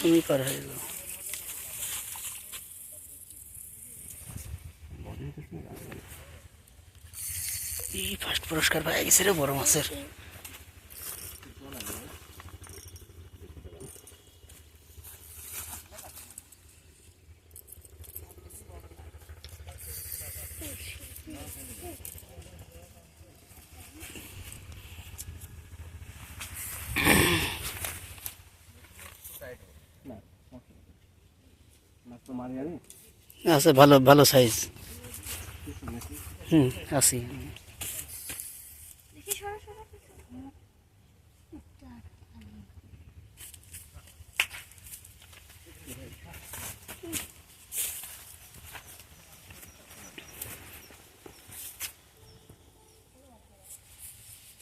তুমি হয়ে গেল এই ফার্স্ট পুরস্কার পাই গেছে রে বড় মাছের। আছে ভালো ভালো সাইজ হুম আছি।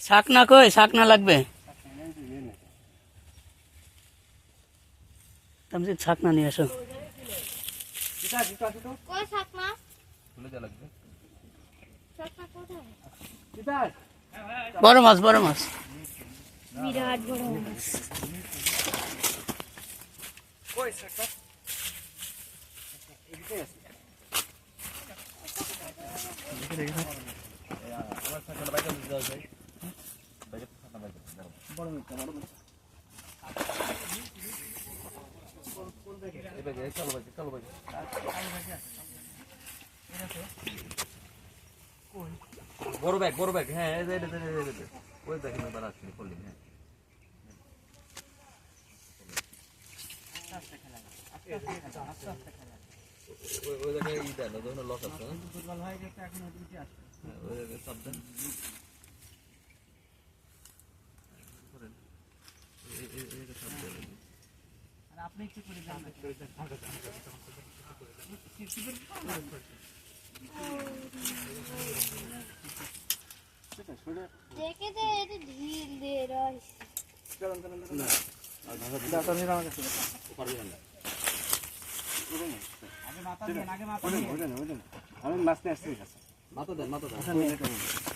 শাক না কই? শাক না লাগবে তুমি শাক না নিয়ে আসো। এটা কই শাক না খুলে দেওয়া লাগবে। শাক না কোথায়? এটা বড় মাছ বড় মাছ। বিরাট বড় মাছ। কই সাকটা এদিকে আছে। আমার সাকটা বাইরে বাইরে দাও বড় মিটা বড় মিটা এই বাইরে চলো বাইরে চলো বাইরে বড় ব্যাগ বড় ব্যাগ। হ্যাঁ ওই দেখেন এবার আসছে করলি হ্যাঁ। ওই- জায়গায় ই দেন, ওই লক আছে হ্যাঁ? হ্যাঁ, ওই জায়গায় চাপ দেন। করেন। এই- এই- এই জায়গায় চাপ দেন। দেখে দে এটা ঢিল দিয়ে রয়েছে আমি মাছ নিয়ে আসছি মাথা দেন মাথা দেন। না।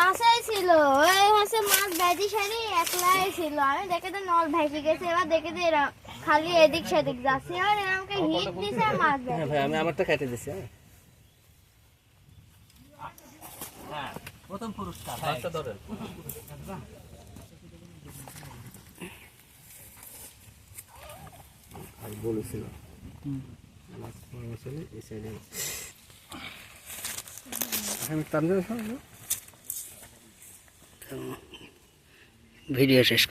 কাছেই ছিল। ওই হচ্ছে মাছ ভেজি সারি একলাই ছিল। আমি দেখে তো নল ভেসে গেছে এবার দেখে তো এরা খালি এদিক সেদিক যাচ্ছে। আর আমাকে হিট দিছে আর মাছ ভাই আমি আমারটা কেটে দিছি প্রথম পুরস্কার মাছটা ধরেন। আর বলেছিল মাছ আসলে এই সাইডে আমি তার ভিডিও শেষ